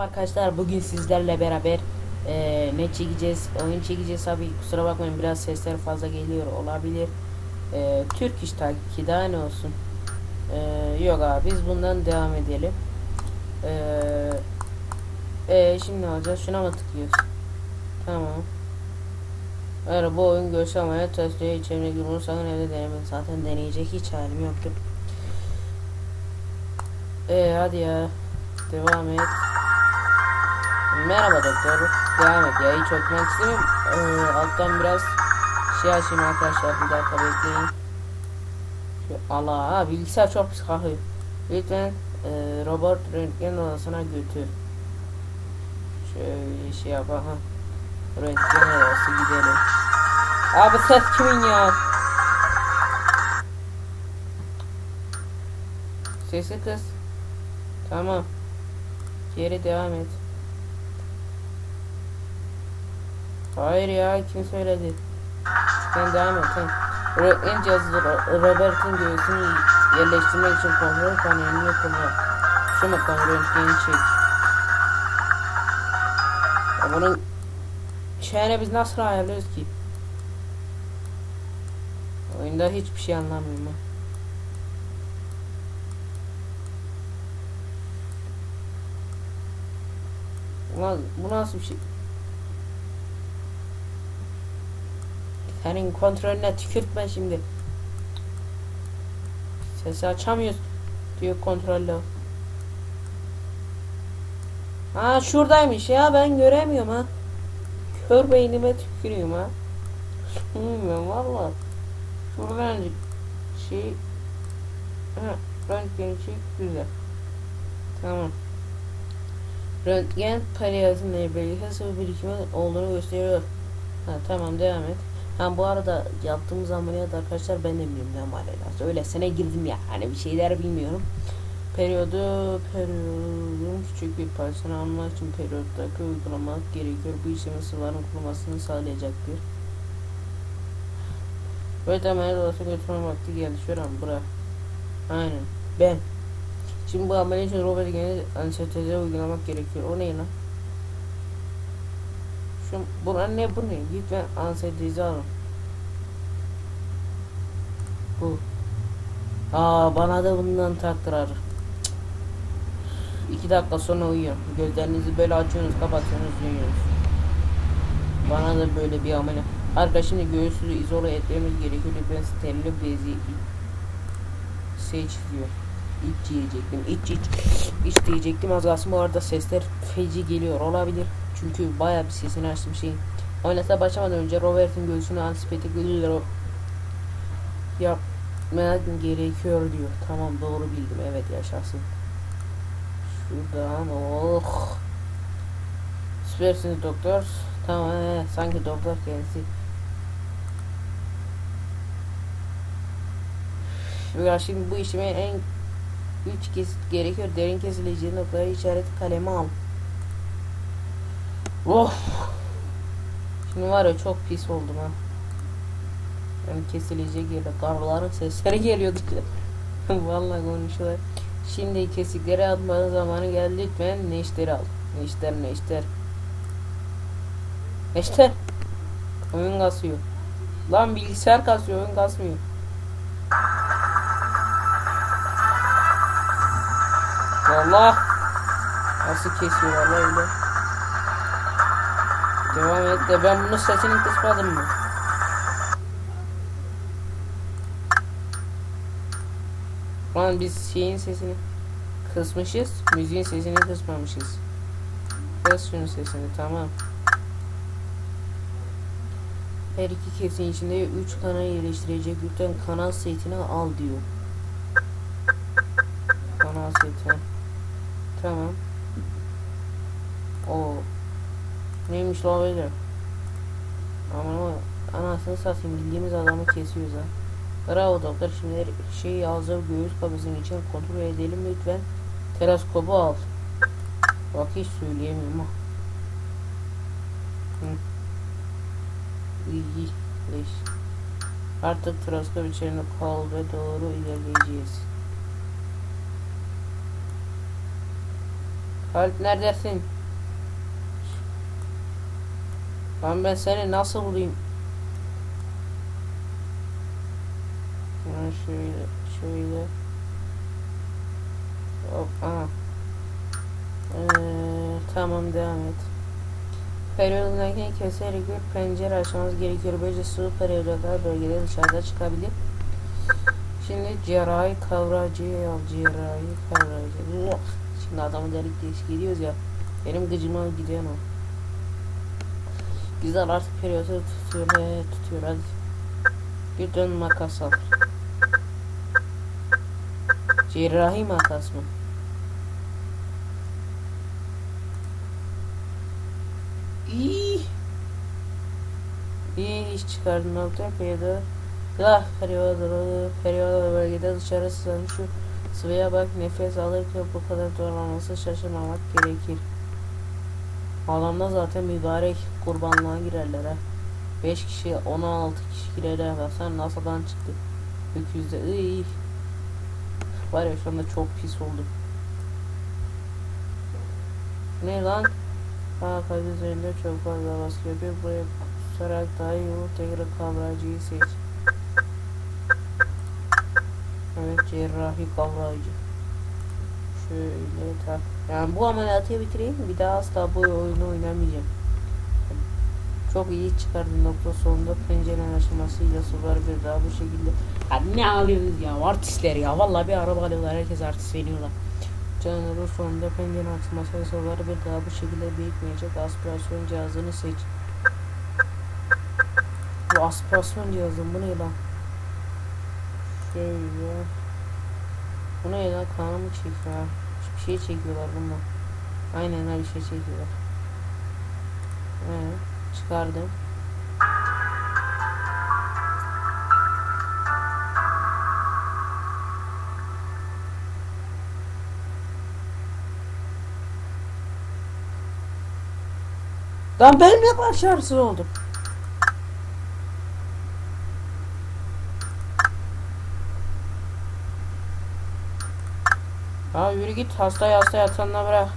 Merhaba arkadaşlar bugün sizlerle beraber eee, ne çekeceğiz oyun çekeceğiz abi kusura bakmayın biraz sesler fazla geliyor olabilir. Eee, Türk iş tabii ki daha ne olsun? Eee, yok abi biz bundan devam edelim. Eee e, şimdi ne olacağız şuna mı tıklıyoruz? Tamam. Eğer bu oyun görsel amaya testleri içerimine girmeyi sakın evde denemeyin zaten deneyecek hiç halim yoktur Eee hadi ya. Devam et. Merhaba doktor. Devam et ya hiç okumak istemiyorum. Ee, alttan biraz şey açayım arkadaşlar. Bir dakika bekleyin. Şu, Allah ha, bilgisayar çok pis kalkıyor. Lütfen e, robot röntgen odasına götür. Şöyle şey yap ha. Röntgen odası gidelim. Abi ses kimin ya? Sesi kız. Tamam. Geri devam et. Hayır ya kim söyledi? Sen devam et sen. Cihazı Ro- Robert'in göğsünü yerleştirmek için kontrol panelini yapılıyor. Şu bakalım röntgeni çek. Ya bunun şeyini biz nasıl ayarlıyoruz ki? Oyunda hiçbir şey anlamıyorum ben. Bu nasıl bir şey? Senin kontrolüne tükürtme şimdi. Sesi açamıyoruz diyor kontrolle. Ha şuradaymış ya ben göremiyorum ha. Kör beynime tükürüyorum ha. Bilmiyorum valla. Şuradan şey ha, röntgen şey güzel. Tamam. Röntgen paliyatın birlikte sıvı birikimi olduğunu gösteriyor. Ha, tamam devam et. Ha bu arada yaptığımız ameliyat arkadaşlar ben de bilmiyorum ne ameliyatı. Öylesine girdim ya. Hani bir şeyler bilmiyorum. Periyodu, periyodun küçük bir parçasını almak için periyottaki uygulamak gerekiyor. Bu işlemin sıvıların kurumasını sağlayacaktır. Böyle ameliyat odasına götürme vakti geldi. Şuram bırak. Aynen. Ben. Şimdi bu ameliyat için Robert gene anestezi uygulamak gerekiyor. O ne lan? Şu buna ne bu ne? Lütfen anestezi alın. Bu. Aa bana da bundan taktırar. İki dakika sonra uyuyor. Gözlerinizi böyle açıyorsunuz, kapatıyorsunuz, uyuyorsunuz. Bana da böyle bir ameliyat. Arkadaşlar şimdi göğsünü izole etmemiz gerekiyor. Lütfen steril bezi seç diyor. İç diyecektim. İç iç. İç diyecektim. Az bu arada sesler feci geliyor olabilir. Çünkü baya bir sesini açtım şeyin. Ameliyata başlamadan önce Robert'in göğsünü antibiyotik verilir yapmak gerekiyor diyor. Tamam doğru bildim. Evet yaşasın. Şuradan oh. Süpersiniz doktor. Tamam he, sanki doktor kendisi. Ya şimdi bu işime en üç kesit gerekiyor. Derin kesileceği noktaları işaret kalemi al. Of. Şimdi var ya çok pis oldum ha. Yani kesilecek yerde karların sesleri geliyordu. Vallahi konuşuyorlar. Şimdi kesikleri atmanın zamanı geldi. Lütfen neşteri al. Neşter neşter. Neşter. Oyun kasıyor. Lan bilgisayar kasıyor oyun kasmıyor. Valla Nasıl kesiyorlar lan öyle Devam et de ben bunu sesini kısmadım mı? Lan biz şeyin sesini kısmışız Müziğin sesini kısmamışız Kıs şunun sesini tamam Her iki kesin içinde 3 kanal yerleştirecek lütfen kanal setini al diyor Kanal seti Tamam. O neymiş la böyle? Aman ama anasını satayım bildiğimiz adamı kesiyoruz ha. Bravo doktor şimdi şey hazır göğüs kafesinin için kontrol edelim lütfen. Teleskobu al. Bak hiç söyleyemiyorum ha. İyi. Artık teleskop içerisinde kal ve doğru ilerleyeceğiz. Halit neredesin? Lan ben seni nasıl bulayım? Ha, şöyle, şöyle. Hop, aha. Ee, tamam devam et. Periyodundaki keserek bir pencere açmamız gerekiyor. Böylece su periyodlar bölgede dışarıda çıkabilir. Şimdi cerrahi kavracı al cerrahi kavracı. Şimdi adamı delik deşik gidiyoruz ya. Benim gıcıma gidiyor o. Güzel artık periyodu tutuyor. He, tutuyor hadi. Bir dön makas al. Cerrahi makas mı? İyi. İyi iş çıkardın ortaya periyodu. Ah periyodu, periyodu bölgede dışarı sızan şu sıvıya bak nefes alırken bu kadar zorlanması şaşırmamak gerekir. Adamda zaten mübarek kurbanlığa girerler ha. 5 kişi 16 kişi girerler baksana NASA'dan çıktı. Öküzde iyi. Var ya şu anda çok pis oldum. Ne lan? Ha kaydı üzerinde çok fazla baskı yapıyor. Buraya kusarak daha iyi olur. Tekrar kavrayıcıyı seç. Evet cerrahi kavrayıcı. Tak. Yani bu ameliyatı bitireyim. Bir daha asla bu oyunu oynamayacağım. Çok iyi çıkardın nokta sonunda pencerenin aşamasıyla suları bir daha bu şekilde. Ya ne alıyorsunuz ya artistler ya. Vallahi bir araba alıyorlar herkes artist veriyorlar. Canları sonunda pencerenin açılmasıyla suları bir daha bu şekilde birikmeyecek aspirasyon cihazını seç. Bu aspirasyon cihazı bu ne lan? Şöyle. Bu ne lan kanımı çekiyor ha. Bir şey çekiyorlar bununla. Aynen bir şey çekiyorlar. Evet çıkardım. Lan ben ne başarısız oldum. Ya yürü git hasta hasta yatağına bırak.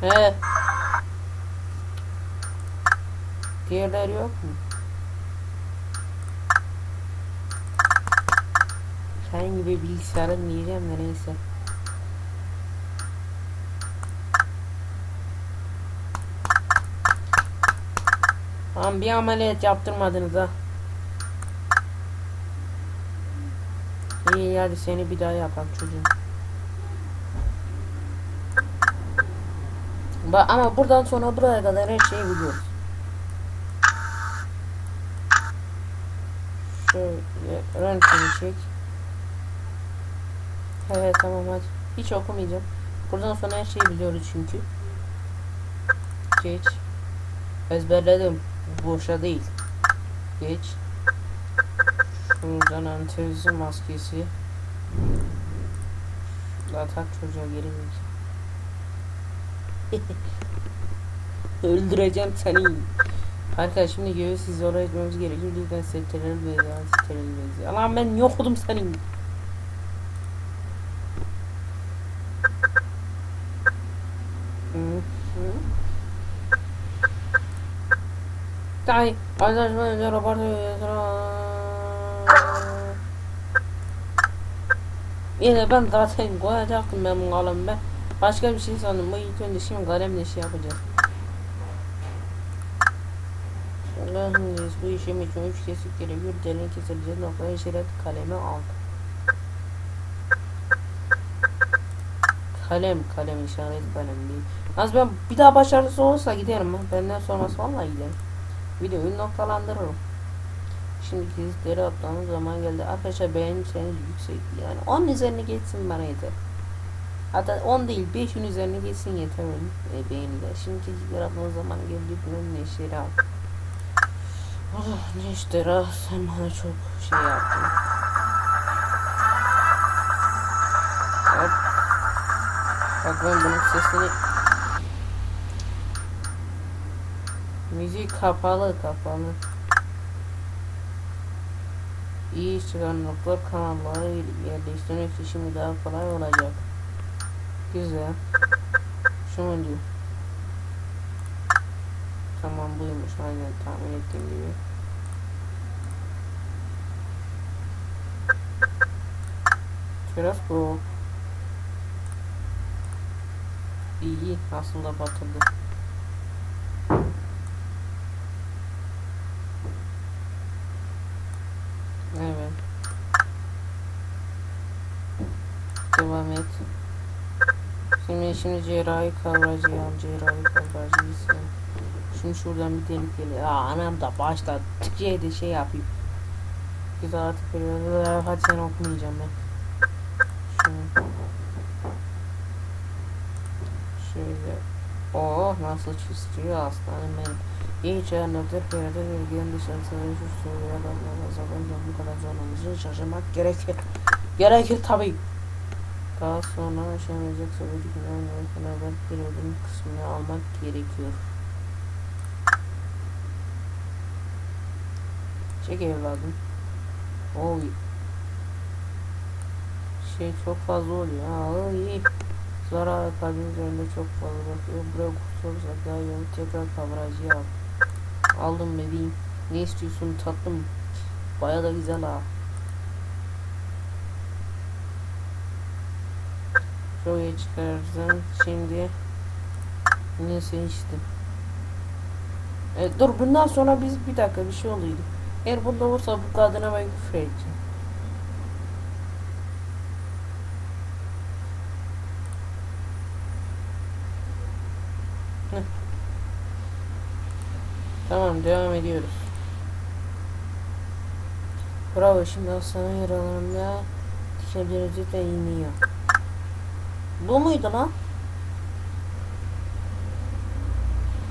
He. Diğerler yok mu? Sen gibi bilgisayarın diyeceğim de neyse. Tamam bir ameliyat yaptırmadınız ha. İyi hadi seni bir daha yapalım çocuğum. Ba ama buradan sonra buraya kadar her şeyi biliyoruz. Şöyle röntgeni çek. Evet tamam hadi. Hiç okumayacağım. Buradan sonra her şeyi biliyoruz çünkü. Geç. Ezberledim. Boşa değil. Geç. Şuradan anestezi maskesi. La tak çocuğa geri Öldüreceğim seni. Arkadaşlar şimdi göğüs sizi oraya etmemiz gerekiyor. Lütfen steril ve steril ve Alan ben yokudum senin. Tay, arkadaşlar önce rapor Yine ben zaten koyacaktım ben bunu kalem ben. Başka bir şey sandım. Bu ilk önce şimdi kalemle şey yapacağım. Allah'ım bu işim için üç kesik gerekiyor. Derin kesileceğiz noktaya işaret kalemi al. Kalem, kalem işaret kalem değil. Az ben bir daha başarısız olursa giderim. Benden sonrası vallahi giderim. Videoyu noktalandırırım. Şimdi kesitleri atlamamız zaman geldi. Arkadaşlar beğenirseniz yüksek yani 10 üzerine geçsin bana yeter. Hatta 10 değil 5'in üzerine geçsin yeter benim e, beğeniler. Şimdi kesitleri atmamız zaman geldi. Bunun neşeri al. Oh neşter ah sen bana çok şey yaptın. Hop. Bak ben bunun sesini Müzik kapalı kapalı. İyi iş çıkarmaklar kanalları yerleştirmek için daha kolay olacak. Güzel. Şu mu diyor? Tamam buymuş aynen tahmin ettiğim gibi. Biraz bu. İyi aslında batırdı. Evet. Devam et. Şimdi şimdi cerrahi kavracı cerrahi kavracı ise. Şunu şuradan bir delik geliyor. Aa anam da başta tıkçıydı şey yapayım. Güzel artık böyle hadi sen okumayacağım ben. Şunu. Şöyle. Oh nasıl çiziyor aslanım benim. İyi çağırnadır perde bölgenin dışarısı ve şu soruya zaman bu kadar zorlaması şaşırmak gerekir. Gerekir tabii. Daha sonra aşamayacak söylediklerin beraber bir ödül kısmını almak gerekiyor. Çek evladım. Oy. Şey çok fazla oluyor. Ha iyi. Zarar kalbin üzerinde çok fazla bakıyor. Buraya kurtulursak daha iyi. Tekrar kavracıya al. Aldım bebeğim. Ne istiyorsun tatlım? Baya da güzel ha. Şuraya çıkarırsan şimdi ne seçtim. E, dur bundan sonra biz bir dakika bir şey oluyordu. Eğer bunda olursa bu kadına ben küfür edeceğim. Tamam devam ediyoruz. Bravo şimdi aslanın yaralarında dikenlerinizi de iniyor. Bu muydu lan?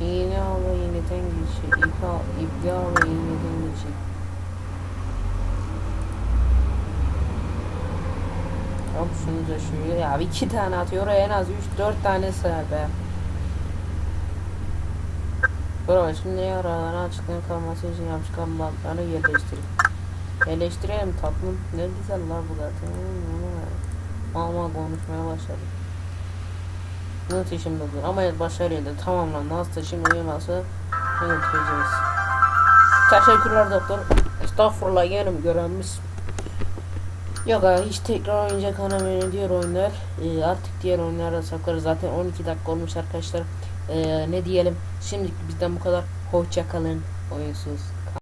İğne al ve iğneden geçir. İp al, ve iğneden geçir. Hop şunu da şöyle ya iki tane atıyor en az 3-4 tane sığar. Bravo şimdi yaralarına açıkların kalması için yapışkan bantlarını yerleştirin. Yerleştirelim tatlım. Ne güzel la bu zaten. Ama konuşmaya başladı. Nasıl işimdedir ama başarıyla tamamlandı. Hasta şimdi uyuması götüreceğiz. Teşekkürler doktor. Estağfurullah yerim görenmiş. Yok ha hiç tekrar oynayacak benim diğer oyunlar. Ee, artık diğer oyunlarda saklarız. Zaten 12 dakika olmuş arkadaşlar. Ee, ne diyelim. Şimdilik bizden bu kadar. Hoşça kalın. Oyunsuz.